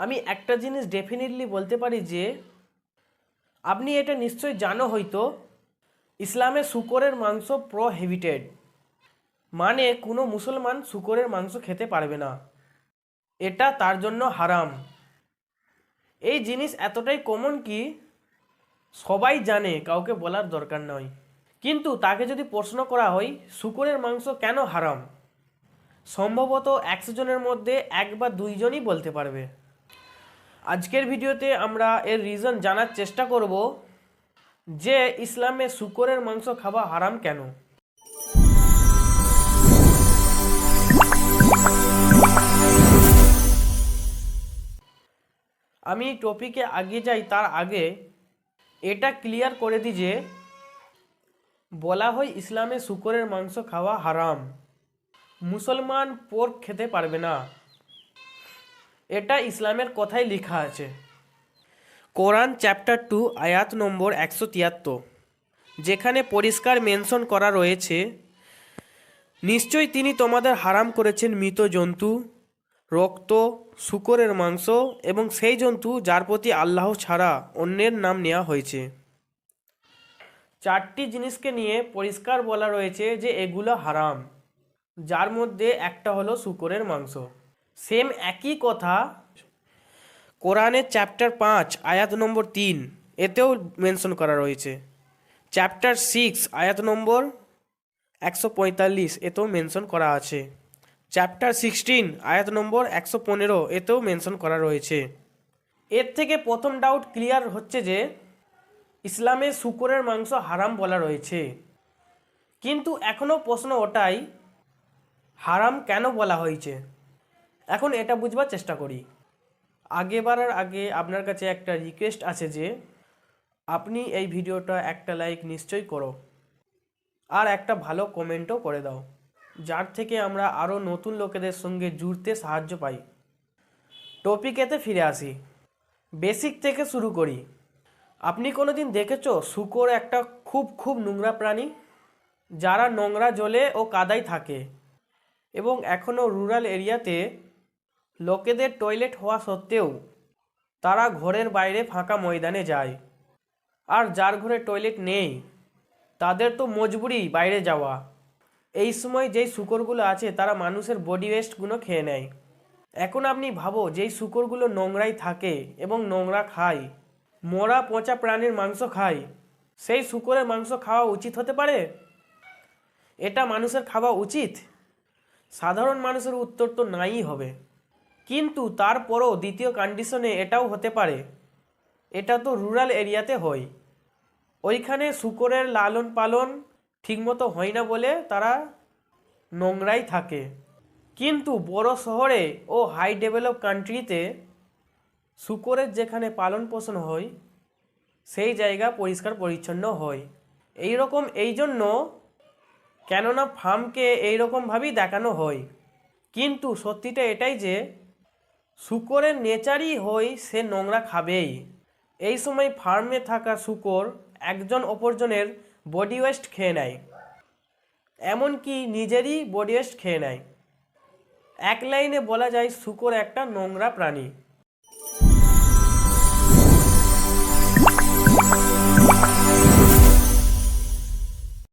আমি একটা জিনিস ডেফিনেটলি বলতে পারি যে, আপনি এটা নিশ্চয়ই জানো হয়তো, ইসলামে শুকরের মাংস প্রোহিবিটেড মানে কোনো মুসলমান শুকরের মাংস খেতে পারবে না। এটা তার জন্য হারাম। এই জিনিস এতটাই কমন কি, সবাই জানে, কাউকে বলার দরকার নয়। কিন্তু তাকে যদি প্রশ্ন করা হয়, শুকরের মাংস কেন হারাম? সম্ভবত একশো জনের মধ্যে এক বা দুইজনই বলতে পারবে। আজকের ভিডিওতে আমরা এর রিজন জানার চেষ্টা করব যে ইসলামে শুকরের মাংস খাওয়া হারাম কেন? আমি টপিকে আগে যাই তার আগে এটা ক্লিয়ার করে দিই যে বলা হয় ইসলামে শুকরের মাংস খাওয়া হারাম। মুসলমান পোর্ক খেতে পারবে না। এটা ইসলামের কথাই লেখা আছে। কোরআন চ্যাপ্টার টু আয়াত নম্বর একশো তিয়াত্তর, যেখানে পরিষ্কার মেনশন করা রয়েছে নিশ্চয়ই তিনি তোমাদের হারাম করেছেন মৃত জন্তু, রক্ত, শুকরের মাংস এবং সেই জন্তু যার প্রতি আল্লাহ ছাড়া অন্যের নাম নেওয়া হয়েছে। চারটি জিনিসকে নিয়ে পরিষ্কার বলা রয়েছে যে এগুলো হারাম, যার মধ্যে একটা হলো শুকরের মাংস। সেম একই কথা কোরআনের চ্যাপ্টার পাঁচ, আয়াত নম্বর তিন, এতেও মেনশন করা রয়েছে। চ্যাপ্টার সিক্স, আয়াত নম্বর একশো পঁয়তাল্লিশ, এতেও মেনশন করা আছে। চ্যাপ্টার সিক্সটিন, আয়াত নম্বর একশো পনেরো, এতেও মেনশন করা রয়েছে। এর থেকে প্রথম ডাউট ক্লিয়ার হচ্ছে যে ইসলামে শুকরের মাংস হারাম বলা রয়েছে। কিন্তু এখনও প্রশ্ন ওটাই, হারাম কেন বলা হয়েছে? এখন এটা বুঝবার চেষ্টা করি। আগে বাড়ার আগে আপনার কাছে একটা রিকোয়েস্ট আছে যে, আপনি এই ভিডিওটা একটা লাইক নিশ্চয়ই করো। আর একটা ভালো কমেন্টও করে দাও, যার থেকে আমরা আরও নতুন লোকেদের সঙ্গে জুড়তে সাহায্য পাই। টপিকেতে ফিরে আসি। বেসিক থেকে শুরু করি। আপনি কোনো দিন দেখেছ শুকর একটা খুব খুব নোংরা প্রাণী? যারা নোংরা জলে ও কাদায় থাকে। এবং এখনও রুরাল এরিয়াতে লোকেদের টয়লেট হওয়া সত্ত্বেও তারা ঘরের বাইরে ফাঁকা ময়দানে যায়। আর যার ঘরে টয়লেট নেই, তাদের তো মজবুরি বাইরে যাওয়া। এই সময় যেই শুকরগুলো আছে, তারা মানুষের বডি ওয়েস্টগুলো খেয়ে নেয়। এখন আপনি ভাবো, যেই শুকরগুলো নোংরাই থাকে এবং নোংরা খায়, মরা পচা প্রাণীর মাংস খায়, সেই শুকরের মাংস খাওয়া উচিত হতে পারে? এটা মানুষের খাওয়া উচিত? সাধারণ মানুষের উত্তর তো নাই হবে। কিন্তু তারপরও দ্বিতীয় কন্ডিশনে এটাও হতে পারে। এটা তো রুরাল এরিয়াতে হয়। ওইখানে শুকরের লালন পালন ঠিকমতো হয় না বলে তারা নোংরাই থাকে। কিন্তু বড় শহরে ও হাই ডেভেলপ কান্ট্রিতে শুকরের যেখানে পালন পোষণ হয়, সেই জায়গা পরিষ্কার পরিচ্ছন্ন হয়। এই রকম এই জন্য কেননা ফার্মকে এইরকমভাবেই দেখানো হয়। কিন্তু সত্যিটা এটাই যে শুকরের নেচারই হই সে নোংরা খাবেই। এই সময় ফার্মে থাকা শুকর একজন অপরজনের বডি ওয়েস্ট খেয়ে নেয়, এমনকি নিজেরই বডি ওয়েস্ট খেয়ে নেয়। এক লাইনে বলা যায় শুকর একটা নোংরা প্রাণী।